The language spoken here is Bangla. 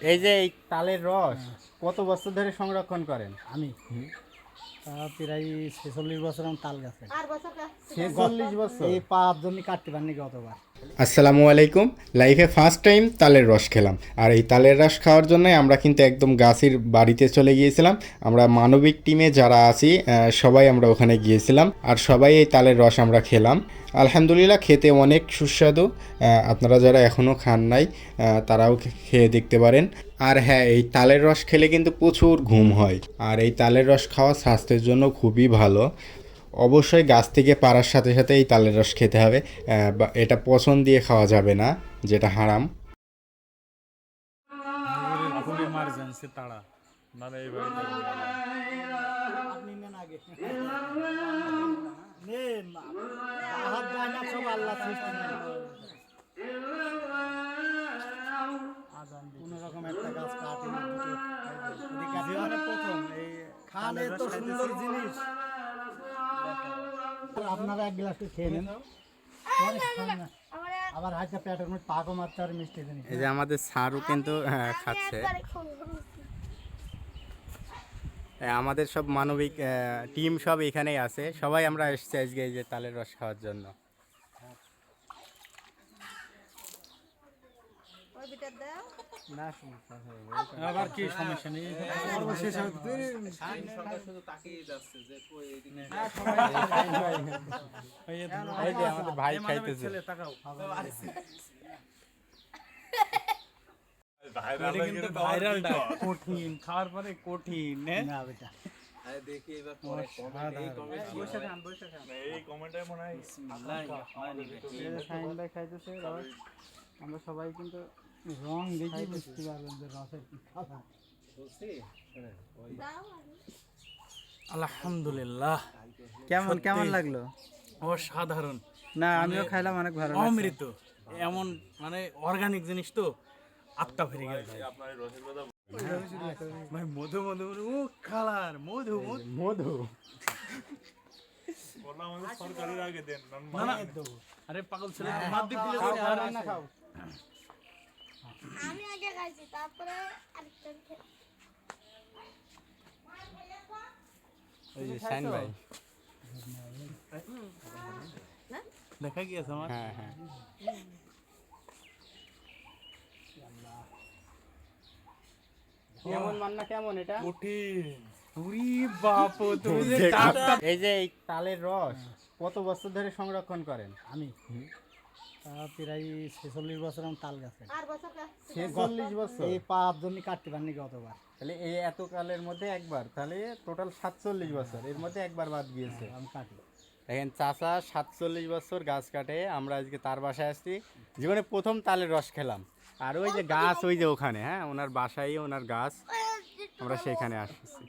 এই যে এই তালের রস কত বছর ধরে সংরক্ষণ করেন? আমি? তা প্রায় ছেচল্লিশ বছর আমার তাল গাছে। ছেচল্লিশ বছর? এই জমি কাটতে পারিনি গতবার আসসালামু আলাইকুম। লাইফে ফার্স্ট টাইম তালের রস খেলাম। আর এই তালের রস খাওয়ার জন্য আমরা কিন্তু একদম গাছের বাড়িতে চলে গিয়েছিলাম। আমরা মানবিক টিমে যারা আছি আহ, সবাই আমরা ওখানে গিয়েছিলাম। আর সবাই এই তালের রস আমরা খেলাম। আলহামদুলিল্লাহ খেতে অনেক সুস্বাদু আপনারা যারা এখনও খান নাই তারাও খেয়ে দেখতে পারেন আর হ্যাঁ এই তালের রস খেলে কিন্তু প্রচুর ঘুম হয় আর এই তালের রস খাওয়া স্বাস্থ্যের জন্য খুবই ভালো অবশ্যই গাছ থেকে পাড়ার সাথে সাথে এই তালের রস খেতে হবে বা এটা পছন্দ দিয়ে খাওয়া যাবে না যেটা হারাম তাড়া নাহলে এই বাড়িতে আপনি নেন আগে নেন হাত দেয় না সব আল্লাহ সৃষ্টি কোন রকম একটা গাছ প্রথম এই খালে তো সুন্দর জিনিস। আপনারা এক গ্লাস খেয়ে নেন। আবার হাতে পেটের মধ্যে পাকও মারতে আর মিষ্টি জিনিস। এই যে আমাদের সারু কিন্তু হ্যাঁ, খাচ্ছে। আমাদের সব মানবিক টিম সব এখানেই আছে। সবাই আমরা এসেছি আজকে এই যে তালের রস খাওয়ার জন্য। না সমস্যা আবার কি সমস্যা নেই? এই যে এই যে আমাদের ভাই খাইতেছে। এটা কিন্তু ভাইরালটা কঠিন খাওয়ার পরে কঠিন হ্যাঁ? না বেটা। শাহিন ভাই খাইতেছে রস। আমরা সবাই কিন্তু রং দেখি বুঝতে পারবেন যে রসের কি কালার আলহামদুলিল্লাহ। কেমন কেমন। লাগল? অসাধারণ। না আমিও খাইলাম অনেক ভালো অমৃত। এমন মানে অর্গানিক জিনিস তো আত্মা ফিরে গেল। ভাই মধু মধু মধু, ও কালার মধু মধু। আরে পাগল ছেলে দিক দিলে তো আর না খাও আমি আগে খাইছি তারপরে আরেকটা খেয়ে- ওই যে ভাই। দেখা গিয়েছে আমার? হ্যাঁ হ্যাঁ। কেমন মান্না কেমন এটা? কঠিন। উরি বাপ তুমি এই যে এই তালের রস কত বছর ধরে সংরক্ষণ করেন? আমি। প্রায় ছেচল্লিশ বছর আমার তাল গাছে। ছেচল্লিশ বছর? এই কাটতে পারিনি গতবার তাহলে এই এত কালের মধ্যে একবার তাহলে টোটাল সাতচল্লিশ বছর এর মধ্যে একবার বাদ গিয়েছে। আমি কাটি। দেখেন চাচা সাতচল্লিশ বছর গাছ কাটে আমরা আজকে তার বাসায় আসছি। জীবনে প্রথম তালের রস খেলাম। আর ওই যে গাছ ওই যে ওখানে হ্যাঁ ওনার বাসায় ওনার গাছ। আমরা সেখানে আসছি।